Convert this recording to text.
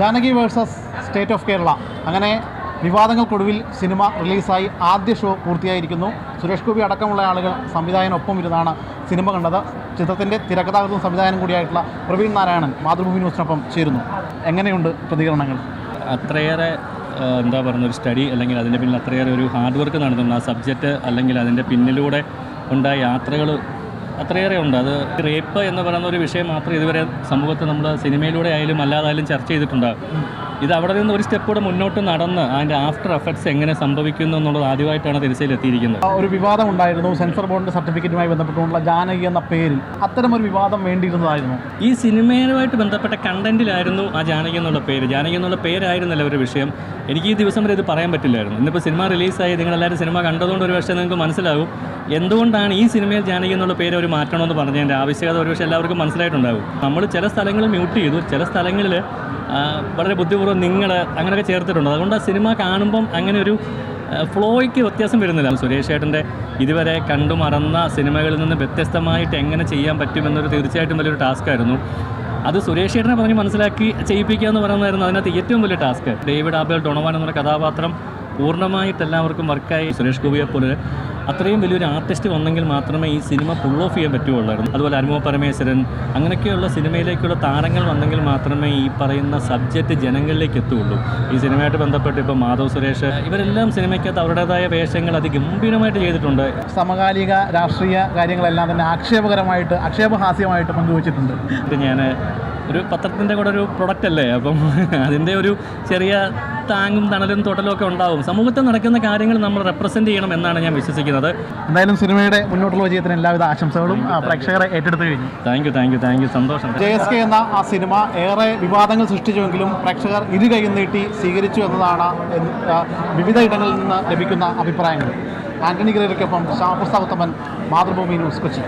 Janaki versus state of Kerala അങ്ങനെ വിവാദങ്ങൾക്കൊടുവിൽ cinema റിലീസായി. ആദ്യ ഷോ പൂർത്തിയായിരിക്കുന്നു. സുരേഷ് ഗോപി അടക്കമുള്ള ആളുകൾ സംവിധായകനൊപ്പം ഇരുന്നാണ് സിനിമ കണ്ടത്. ചിത്രത്തിന്റെ തിരക്കഥാകൃത്തും സംവിധാനം കൂടിയായിട്ടുള്ള പ്രവീൺ നാരായണൻ മാതൃഭൂമി ന്യൂസിനൊപ്പം ചേരുന്നു. എങ്ങനെയുണ്ട് പ്രതികരണങ്ങൾ? അത്രയേറെ എന്താ പറയുന്ന ഒരു സ്റ്റഡി അല്ലെങ്കിൽ അതിന്റെ പിന്നിൽ അത്രയേറെ ഒരു ഹാർഡ് വർക്ക് നടത്തുന്നു ആ സബ്ജക്റ്റ് അല്ലെങ്കിൽ അതിന്റെ പിന്നിലൂടെ ഉണ്ടായ യാത്രകൾ അത്രയേറെ ഉണ്ട്. അത് റേപ്പ് എന്ന് പറയുന്ന ഒരു വിഷയം മാത്രം ഇതുവരെ സമൂഹത്തെ നമ്മൾ സിനിമയിലൂടെ ആയാലും അല്ലാതായാലും ചർച്ച ചെയ്തിട്ടുണ്ടാകും ഇത് അവിടെ നിന്ന് ഒരു സ്റ്റെപ്പ് കൂടെ മുന്നോട്ട് നടന്ന് അതിന്റെ ആഫ്റ്റർ എഫക്ട്സ് എങ്ങനെ സംഭവിക്കുന്നു എന്നുള്ളത് ആദ്യമായിട്ടാണ് തിരിച്ചയിലെത്തിയിരിക്കുന്നത് ഒരു വിവാദം ഉണ്ടായിരുന്നു. സെൻസർ ബോർഡിന്റെ സർട്ടിഫിക്കറ്റുമായി ബന്ധപ്പെട്ടുള്ള ജാനകി എന്ന പേരിൽ അത്തരം ഒരു വിവാദം വേണ്ടിയിരുന്നതായിരുന്നു. ഈ സിനിമയുമായിട്ട് ബന്ധപ്പെട്ട കണ്ടന്റിലായിരുന്നു ആ ജാനകി എന്നുള്ള പേര്. ജാനകി എന്നുള്ള പേരായിരുന്നല്ല ഒരു വിഷയം. എനിക്ക് ഈ ദിവസം വരെ ഇത് പറയാൻ പറ്റില്ലായിരുന്നു. ഇന്നിപ്പോൾ സിനിമ റിലീസായി നിങ്ങളെല്ലാവരും സിനിമ കണ്ടതുകൊണ്ട് ഒരു പക്ഷേ നിങ്ങൾക്ക് മനസ്സിലാവും എന്തുകൊണ്ടാണ് ഈ സിനിമയിൽ ജാനകി എന്നുള്ള പേര് അവർ മാറ്റണമെന്ന് പറഞ്ഞതിന്റെ ആവശ്യകത ഒരു പക്ഷേ എല്ലാവർക്കും മനസ്സിലായിട്ടുണ്ടാവും. നമ്മൾ ചില സ്ഥലങ്ങൾ മ്യൂട്ട് ചെയ്തു. ചില സ്ഥലങ്ങളിൽ വളരെ ബുദ്ധിപൂർവം നിങ്ങൾ അങ്ങനെയൊക്കെ ചേർത്തിട്ടുണ്ട്. അതുകൊണ്ട് ആ സിനിമ കാണുമ്പം അങ്ങനെ ഒരു ഫ്ലോയ്ക്ക് വ്യത്യാസം വരുന്നില്ല. സുരേഷ് ഏട്ടന്റെ ഇതുവരെ കണ്ടു മറന്ന സിനിമകളിൽ നിന്ന് വ്യത്യസ്തമായിട്ട് എങ്ങനെ ചെയ്യാൻ പറ്റുമെന്നൊരു തീർച്ചയായിട്ടും വലിയൊരു ടാസ്ക് ആയിരുന്നു അത് സുരേഷ് ചേട്ടനെ പറഞ്ഞ് മനസ്സിലാക്കി ചെയ്യിപ്പിക്കുക എന്ന് പറയുന്നതായിരുന്നു അതിനകത്ത് ഏറ്റവും വലിയ ടാസ്ക്. ഡേവിഡ് ആബേൽ ഡൊണവാൻ എന്നുള്ള കഥാപാത്രം പൂർണമായിട്ട് എല്ലാവർക്കും വർക്കായി സുരേഷ് ഗോപിയെ പോലെ അത്രയും വലിയൊരു ആർട്ടിസ്റ്റ് വന്നെങ്കിൽ മാത്രമേ ഈ സിനിമ പുൾ ഓഫ് ചെയ്യാൻ പറ്റുകയുള്ളായിരുന്നു. അതുപോലെ അനുഭവ പരമേശ്വരൻ അങ്ങനെയൊക്കെയുള്ള സിനിമയിലേക്കുള്ള താരങ്ങൾ വന്നെങ്കിൽ മാത്രമേ ഈ പറയുന്ന സബ്ജക്റ്റ് ജനങ്ങളിലേക്ക് എത്തുകയുള്ളൂ. ഈ സിനിമയായിട്ട് ബന്ധപ്പെട്ട് ഇപ്പോൾ മാധവ് സുരേഷ് ഇവരെല്ലാം സിനിമയ്ക്കകത്ത് അവരുടേതായ വേഷങ്ങൾ അതിഗംഭീരമായിട്ട് ചെയ്തിട്ടുണ്ട്. സമകാലിക രാഷ്ട്രീയ കാര്യങ്ങളെല്ലാം തന്നെ ആക്ഷേപകരമായിട്ട് ആക്ഷേപഹാസ്യമായിട്ട് പങ്കുവച്ചിട്ടുണ്ട്. ഇത് ഞാൻ ഒരു പത്രത്തിന്റെ കൂടെ ഒരു പ്രൊഡക്റ്റ് അല്ലേ? അപ്പം അതിന്റെ ഒരു ചെറിയ താങ്ങും തണലും തൊട്ടലും ഒക്കെ ഉണ്ടാവും. സമൂഹത്തിൽ നടക്കുന്ന കാര്യങ്ങൾ നമ്മൾ റെപ്രസെന്റ് ചെയ്യണം എന്നാണ് ഞാൻ വിശ്വസിക്കുന്നത്. എന്തായാലും സിനിമയുടെ മുന്നോട്ടുള്ള വിജയത്തിന് എല്ലാവിധ ആശംസകളും പ്രേക്ഷകരെ ഏറ്റെടുത്തു കഴിഞ്ഞു. Thank you thank you thank you സന്തോഷം. ജെ എസ് കെ എന്ന ആ സിനിമ ഏറെ വിവാദങ്ങൾ സൃഷ്ടിച്ചുവെങ്കിലും പ്രേക്ഷകർ ഇരു കൈ നീട്ടി സ്വീകരിച്ചു എന്നതാണ് വിവിധ ഇടങ്ങളിൽ നിന്ന് ലഭിക്കുന്ന അഭിപ്രായങ്ങൾ. ആന്റണി ഗ്രേറിക്കൊപ്പം ശ്യാമപ്രസാദ് ഉത്തമൻ മാതൃഭൂമി ന്യൂസ് കൊച്ചി.